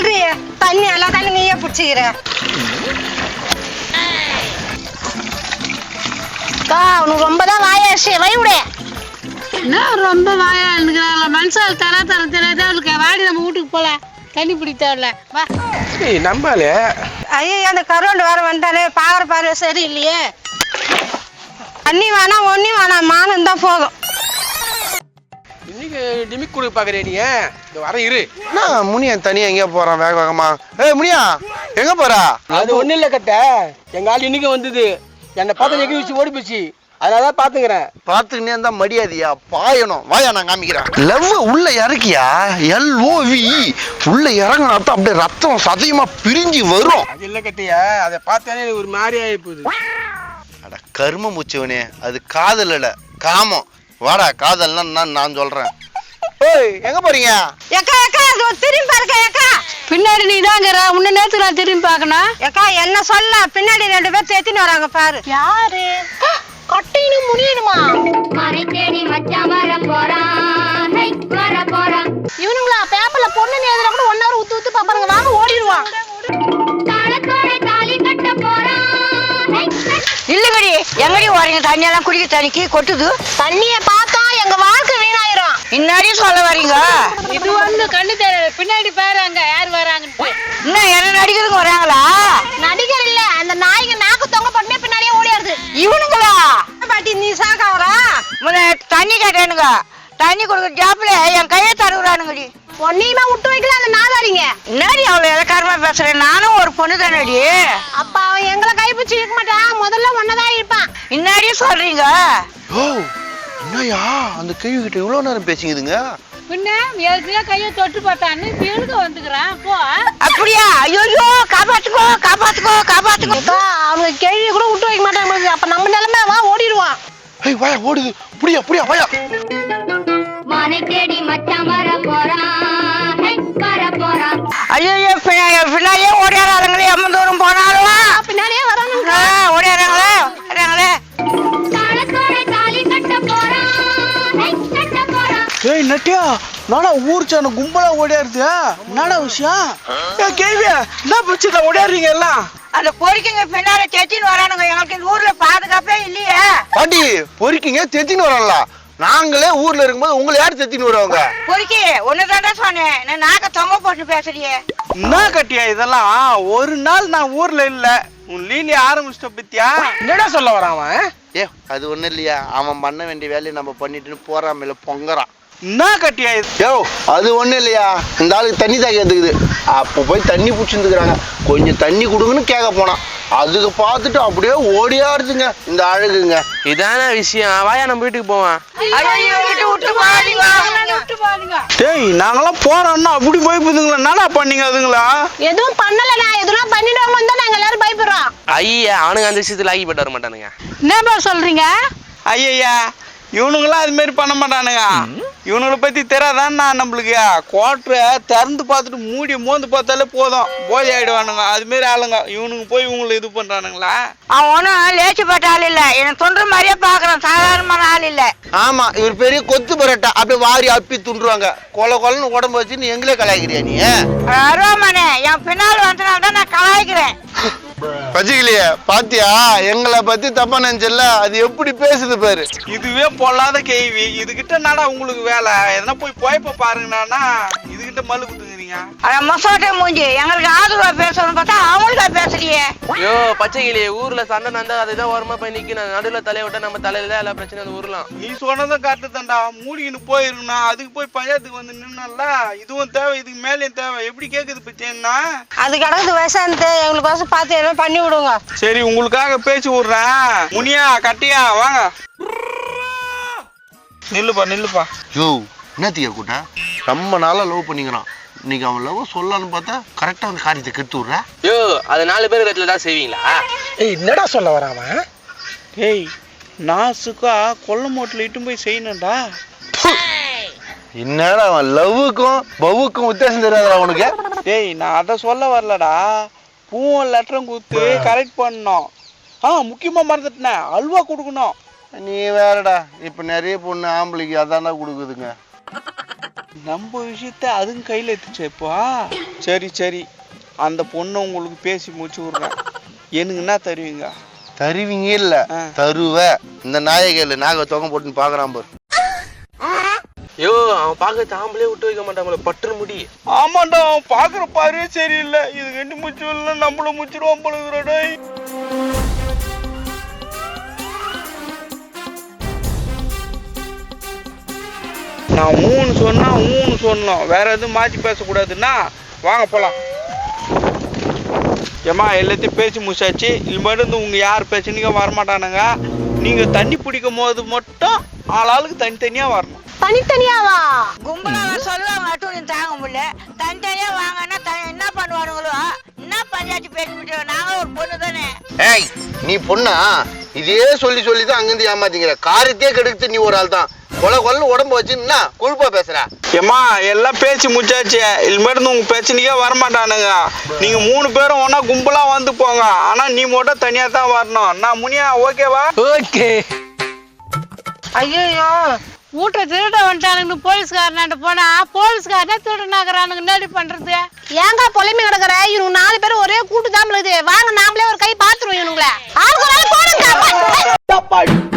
சொல்றி? தண்ணி எல்லாம் தானே நீயே பிடிச்சிக்கிற. அக்கா உனக்கு ரொம்ப தான் வாயாச்சு. வை விடு என்ன ரொம்ப வாயா? இருக்கிறாங்களா மனுஷால் தர தர தெரியாத அவளுக்கு வாடி நம்ம வீட்டுக்கு போல தண்ணி பிடித்தவள வா. ஏய் நம்பாலே ஐயோ அந்த கருவாண்டு வேற வந்துட்டானே பாக்குற பார்வை சரி இல்லையே தண்ணி வேணாம் ஒன்னும் வேணாம். மானம் தான் போதும். டிமிக் கொடுக்க பாக்குறே நீ இந்த வர இரு. என்ன முனியன் தனியா எங்கேயோ போறான் வேக வேகமா? ஏய் முனியா எங்க போறா? அது ஒண்ணும் இல்ல கட்ட. எங்க ஆள் இன்னைக்கு வந்தது. என்னை பார்த்து எங்க வச்சு ஓடி போச்சு. அதனால தான் பாத்துக்கிறேன் பாத்துக்கினே இருந்தா மடியாதியா பாயணும். வாயா நான் காமிக்கிறேன். லவ் உள்ள இறக்கியா? எல் ஓ வி உள்ள இறங்கினா தான் அப்படியே ரத்தம் சதயமா பிரிஞ்சு வரும். அது இல்ல கட்டியா. அதை பார்த்தாலே எனக்கு ஒரு மாதிரி ஆகி போகுது. அட கரும முச்சவனே. அது காதல் இல்ல. காமம். வாடா காதல்னா நான் நான் ஏய் எங்க போறீங்க? ஏக்கா ஏக்கா அது ஒரு திரும்பி பாருக்கா ஏக்கா. பின்னாடி நீ தாங்கிற முன்ன நேரத்துக்கு நான் திரும்பி பார்க்கணும். ஏக்கா என்ன சொல்ல? பின்னாடி ரெண்டு பேர் தேத்தின்னு வராங்க பாரு. யாரு? கட்டினு முடியணுமா மறை தேடி மச்சான் வர போறான். ஹை, வர போறான். இவனுங்களா பேப்பர்ல பொண்ணு எழுதுனா கூட ஒன் ஹவர் ஊத்து ஊத்து பாப்பாங்க வாங்க ஓடிடுவான். இல்லங்கடி. எங்கடி வரீங்க தண்ணி எல்லாம் குடிக்க தண்ணிக்கு கொட்டுது. தண்ணிய பார்த்தா எங்க வாழ்க்கை இன்னாடியும் சொல்ல வரீங்க? இது வந்து கண்ணு தெரியல பின்னாடி பாரு அங்க யார் வராங்கன்ட்டு. இன்னும் என்ன நடிக்கிறதுக்கு வராங்களா? நடிகர் இல்ல அந்த நாய்க்கு நாக்கு தொங்க போட்டுனே பின்னாடியே ஓடியாருது இவனுங்களா? பாட்டி நீ சாக்காவரா முன்ன தண்ணி கேட்டேனுங்க. தண்ணி கொடுக்குற ஜாப்ல என் கையை தருவுறானுங்கடி பொண்ணையுமா விட்டு வைக்கல அந்த நாதாரிங்க என்னடி அவ்வளவு இலக்காரமா பேசுறேன் நானும் ஒரு பொண்ணு தானடி அப்ப அவன் எங்களை கைப்பிடிச்சு இருக்க மாட்டான். முதல்ல ஒன்னதான் இருப்பான் இன்னாடியும் சொல்றீங்க. ஓ என்னய்யா அந்த கேள்வி கிட்ட இவ்வளவு நேரம் பேசிக்குதுங்க? பின்ன ஏற்கனவே கையை தொட்டு பார்த்தான்னு இப்ப எதுக்கு வந்துக்கிறான். போ அப்படியா? ஐயோ காப்பாத்துக்கோ காப்பாத்துக்கோ காப்பாத்துக்கோ. அவங்க கேள்வி கூட விட்டு வைக்க மாட்டாங்க அப்ப நம்ம நிலைமை வா ஓடிடுவான். ஏய் வாயா ஓடுது. புடியா புடியா வாயா. மறை தேடி மச்சான் வர போறான். வர போறான். ஐயோ பின்னாடியே போனாலும் பின்னாடியே வரானுங்க ஏய் நட்டியா நானா ஊர் சான கும்பலா ஓடியாருது. என்னடா விஷயம்? ஏய் கேள்வியா என்ன பிரச்சனை? ஓடியாடுறீங்க எல்லாம். அந்த பொறிக்குங்க பின்னாடி செத்தின்னு வரானுங்க. எங்களுக்கு இந்த ஊர்ல பாதுகாப்பே இல்லையே. பாட்டி பொறுக்கிங்க தெத்தின்னு வரோம்ல நாங்களே ஊர்ல இருக்கும்போது உங்களை யார் தெத்தின்னு வருவாங்க? பொறுக்கி ஒண்ணுதான்டா சொன்னேன். நான் நாக்க தொங்க போட்டு பேசுறியே. என்ன கட்டியா இதெல்லாம்? ஒரு நாள் நான் ஊர்ல இல்ல. உன் லீலி ஆரம்பிச்சிட்ட பத்தியா? என்னடா சொல்ல வரான் அவன்? ஏ அது ஒண்ணும் இல்லையா? அவன் பண்ண வேண்டிய வேலையை நம்ம பண்ணிட்டுன்னு போறாமல பொங்கறான். என்ன கட்டியா யோ அது ஒண்ணும் இல்லையா? இந்த ஆளுக்கு தண்ணி தாக்க எடுத்துக்குது அப்போ போய் தண்ணி பிடிச்சிருந்துக்கிறாங்க. கொஞ்சம் தண்ணி கொடுங்கன்னு கேட்க போனான் அதுக்கு பார்த்துட்டு அப்படியே ஓடியாருதுங்க இந்த அழகுங்க. இதான விஷயம். வாயா நம்ம வீட்டுக்கு போவான் ஐயோ விட்டு விட்டு பாருங்க விட்டு பாருங்க டேய் நாங்கெல்லாம் போறோம்னா அப்படி போய் போதுங்களா என்னடா பண்ணீங்க அதுங்களா? எதுவும் பண்ணலண்ணா. எதுவும் பண்ணிடுவாங்க தான் நாங்க எல்லாரும் பயப்படுறோம். ஐயா அவனுங்க அந்த விஷயத்துல ஆகிப்பட்டு வர மாட்டானுங்க. என்னப்பா சொல்றீங்க? ஐயா இவனுங்களாம் அது மாதிரி பண்ண மாட்டானுங்க. இவனுங்களை பத்தி தெரியாதான்னா நம்மளுக்கு கோட்டரை திறந்து பார்த்துட்டு மூடி மோந்து பார்த்தாலே போதும். போதை ஆயிடுவானுங்க. அது மாதிரி ஆளுங்க. இவனுங்க போய் இவங்களை இது பண்றானுங்களா? அவன் ஒன்றும் லேச்சுப்பட்ட ஆள் இல்ல. எனக்கு தொன்ற மாதிரியே பாக்குறான் சாதாரணமான ஆள் இல்ல. ஆமா இவர் பெரிய கொத்து பரோட்டா. அப்படியே வாரி அப்பி துண்டுருவாங்க கொல கொலன்னு உடம்பு வச்சுன்னு எங்களே கலாய்க்கிறியா நீ அருவாமனே என் பின்னால் வந்தனால தான் நான் கலாய்க்கிறேன். பச்சிக்கலையே பாத்தியா? எங்களை பத்தி தப்பா நினைச்சல அது எப்படி பேசுது பாரு. இதுவே பொல்லாத கேள்வி. இதுகிட்ட என்னடா உங்களுக்கு வேலை? எதனா போய் போய்ப்ப பாருங்கண்ணா. இதுகிட்ட மல்லு குத்துங்கிறீங்க அட மொசோட்டை மூஞ்சி. எங்களுக்கு ஆதரவா பேசணும்னு பார்த்தா அவங்களுக்கா பேசுறியே ஐயோ பச்சை ஊர்ல சண்டை நடந்தா அதுதான் ஓரமா போய் நிக்கணும் நடுவுல தலையை விட்டா நம்ம தலையில தான் எல்லா பிரச்சனையும் வந்து ஊர்லாம் நீ சொன்னதும் கரெக்டு தான்டா. மூடிக்கின்னு போயிருக்கணும் அதுக்கு போய் பஞ்சாயத்துக்கு வந்து நின்னல இதுவும் தேவை இதுக்கு மேலேயும் தேவை. எப்படி கேக்குது பத்தி என்ன அது கிடக்குது வயசானது. எங்களுக்கு வசம் பார்த்து எல்லாம் பண்ணி விடுங்க. சரி உங்களுக்காக பேச்சு விடுறேன். முனியா கட்டியா வாங்க. நில்லுப்பா நில்லுப்பா. யோ என்னத்தியா கூட்ட ரொம்ப நாளா லவ் பண்ணிக்கிறான். இன்னைக்கு அவன் லவ் சொல்லலான்னு பார்த்தா கரெக்டா அந்த காரியத்தை கெடுத்து விடுற. ஐயோ அது நாலு பேர் இடத்துல தான் செய்வீங்களா? ஏய் என்னடா சொல்ல வர அவன்? ஏய் நாசுக்கா கொல்ல மோட்டில் இட்டு போய் செய்யணும்டா. என்னடா அவன் லவ்வுக்கும் பவ்வுக்கும் வித்தியாசம் தெரியாதா அவனுக்கு டேய் நான் அதை சொல்ல வரலடா. பூவும் லெட்டரும் கொடுத்து கரெக்ட் பண்ணணும். ஆ முக்கியமாக மறந்துட்டேன். அல்வா கொடுக்கணும். நீ வேறடா. இப்ப நிறைய பொண்ணு ஆம்பளைக்கு அதான்டா கொடுக்குதுங்க. நம்ம விஷயத்த அதுவும் கையில் எடுத்துச்சேப்பா சரி சரி. அந்த பொண்ணை உங்களுக்கு பேசி முடிச்சு விட்றேன். எனக்கு என்ன தருவீங்க? தருவீங்க இல்ல. தருவ. இந்த நாயகல்ல நாக தொகை போட்டுன்னு பாக்குறான் பாரு. ஐயோ அவன் பார்க்க தாம்பளே விட்டு வைக்க மாட்டாங்களே பற்று முடி. ஆமாண்டா அவன் பார்க்குற பாரு சரியில்லை. இது கண்டு முச்சு இல்லை நம்மள முச்சிருவான் நான் ஊன்னு சொன்னா ஊன்னு சொன்னோம். வேற எதுவும் மாற்றி பேசக்கூடாதுன்னா வாங்க போலாம். ஏம்மா எல்லாத்தையும் பேசி முடிச்சாச்சு. இனிமேட்டு உங்க யார் பேசுனீங்க வரமாட்டானுங்க. நீங்க தண்ணி பிடிக்கும் போது மட்டும் ஆளாளுக்கு தனித்தனியா வரணும். தனித்தனியாவா? கும்பலா சொல்லுவாங்க மட்டும் நீ தாங்க முடியல. தனித்தனியா வாங்கன்னா என்ன பண்ணுவானுங்களோ? என்ன பஞ்சாயத்து பேசிவிட்டு நாங்க ஒரு பொண்ணு தானே. ஏய் நீ பொண்ணா? இதே சொல்லி சொல்லி தான் அங்கிருந்து ஏமாத்திங்கிற. காரியத்தையே கெடுத்து நீ ஒரு ஆள் தான் கொலை கொலன்னு உடம்பு வச்சு என்ன கொழுப்பா பேசுற. ஏம்மா எல்லாம் பேச்சு முச்சாச்சு இனிமேட்டு உங்க பிரச்சனைக்கே வரமாட்டானுங்க. நீங்க மூணு பேரும் ஒண்ணா கும்பலா வந்து போங்க. ஆனா நீ மட்டும் தனியா தான் வரணும். நான் முனியா ஓகேவா? ஓகே. ஐயோ வீட்டை திருட வந்துட்டானுங்க. போலீஸ்காரனாண்ட போனா போலீஸ்காரனே திருடனாக்குறானுங்க என்னடி பண்றது? ஏங்க பொலைமை கிடக்குற? இவங்க நாலு பேரும் ஒரே கூட்டு தான் வாங்க நாமளே ஒரு கை பாத்துருவோம் இவனுங்களே. ஆளுக்கு போடுங்க.